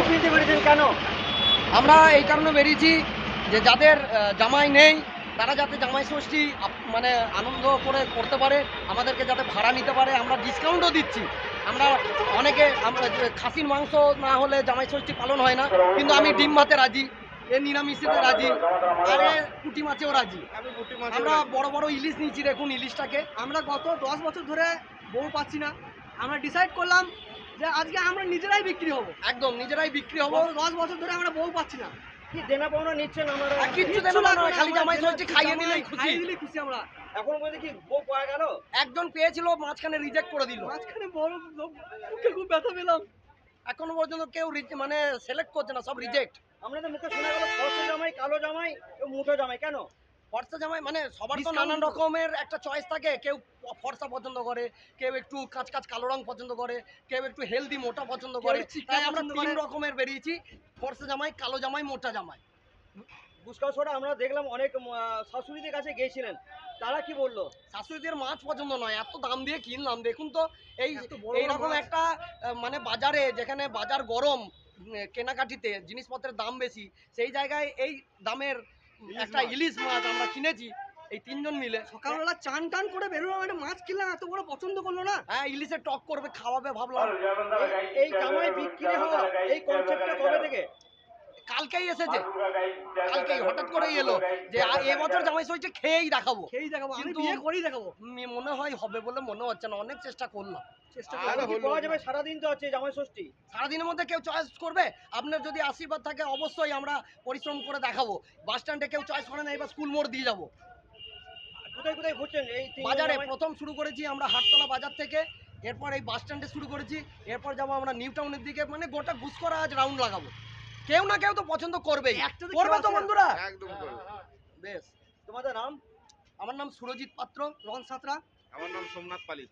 পেরেছেন কেন? আমরা এই কারণে বেরিয়েছি যে যাদের জামাই নেই তারা যাতে জামাই ষষ্ঠী মানে আনন্দ করে করতে পারে আমাদেরকে যাতে ভাড়া নিতে পারে আমরা ডিসকাউন্টও দিচ্ছি। আমরা অনেকে আমরা যে খাসির মাংস না হলে জামাই ষষ্ঠী পালন হয় না কিন্তু আমি ডিম ভাতে রাজি এ নিরামিষিতে রাজি আরে পুঁটি মাছেও রাজি। আমরা বড় বড় ইলিশ নিচ্ছি দেখুন ইলিশটাকে। আমরা গত দশ বছর ধরে বউ পাচ্ছি না। আমরা ডিসাইড করলাম যে আজকে আমরা নিজেরাই বিক্রি হব। একদম নিজেরাই বিক্রি হব। দশ বছর ধরে আমরা বউ পাচ্ছি না। কি দেনা পাওনা নিচ্ছেন আমরা কিচ্ছু কিচ্ছু দেবো না লাগবে না, খালি জামাই যেটা- খাইয়ে জামাই খুশি খাইয়ে দিলেই খুশি আমরা। এখন বলতে কি বউ পাওয়া গেল? একজন পেয়েছিল মাঝখানে রিজেক্ট করে দিল। মাঝখানে বড় খুব ব্যথা পেলাম। এখনও পর্যন্ত কেউ মানে সিলেক্ট করছে না সব রিজেক্ট আপনাদের মুখে শোনা গেল জামাই কালো জামাই মুঠো জামাই কেন? ফর্সা জামাই মানে সবার তো নানান রকমের একটা চয়েস থাকে। কেউ ফর্সা পছন্দ করে কেউ একটু কাঁচ কাঁচ কালো রং পছন্দ করে কেউ একটু হেলদি মোটা পছন্দ করে। তাই আমরা তিন রকমের বেরিয়েছি ফর্সা জামাই কালো জামাই মোটা জামাই। বুসকাউসরা আমরা দেখলাম অনেক শাশুড়িদের কাছে গিয়েছিলেন। তারা কি বলল? শাশুড়িদের মাছ পছন্দ নয় এত দাম দিয়ে কিনলাম। দেখুন তো এই এইরকম একটা মানে বাজারে যেখানে বাজার গরম কেনাকাটিতে জিনিসপত্রের দাম বেশি সেই জায়গায় এই দামের একটা ইলিশ মাছ আমরা কিনেছি এই তিনজন মিলে। সকালবেলা চান টান করে বেরোলাম একটা মাছ কিনলাম এত বড় পছন্দ করল না। হ্যাঁ ইলিশে টক করবে খাওয়াবে ভাবলাম। এই- কামাই জামাই বিক্রি হওয়া এই কনসেপ্টটা থেকে কালকেই এসেছে। কালকেই হঠাৎ করেই এলো যে এবছর জামাই ষষ্ঠী খেয়েই দেখাবো। খেয়েই দেখাবো আমি কিন্তু- বিয়ে করেই দেখাবো। মনে হয় হবে বলে মনে হচ্ছে না অনেক চেষ্টা করলাম। চেষ্টা আর করব কি পাওয়া যাবে সারাদিন তো আছে জামাই ষষ্ঠী। সারাদিনের মধ্যে কেউ চয়েস করবে? আপনার যদি আশীর্বাদ থাকে অবশ্যই আমরা পরিশ্রম করে দেখাবো। বাস স্ট্যান্ডে কেউ চয়েস করে না এবার স্কুল মোড় দিয়ে যাব। কোথায় কোথায় ঘুরছেন? এই বাজারে প্রথম শুরু করেছি আমরা হাটতলা বাজার থেকে। এরপর এই বাস স্ট্যান্ডে শুরু করেছি। এরপর যাব আমরা নিউ টাউনের দিকে। মানে গোটা ঘুষকরা আজ রাউন্ড লাগাবো। কেউ না কেউ তো পছন্দ করবেই। করবে তো বন্ধুরা। একদম করবে। বেশ তোমাদের নাম? আমার নাম সুরজিৎ পাত্র রন সাঁতরা। আমার নাম সোমনাথ পালিত।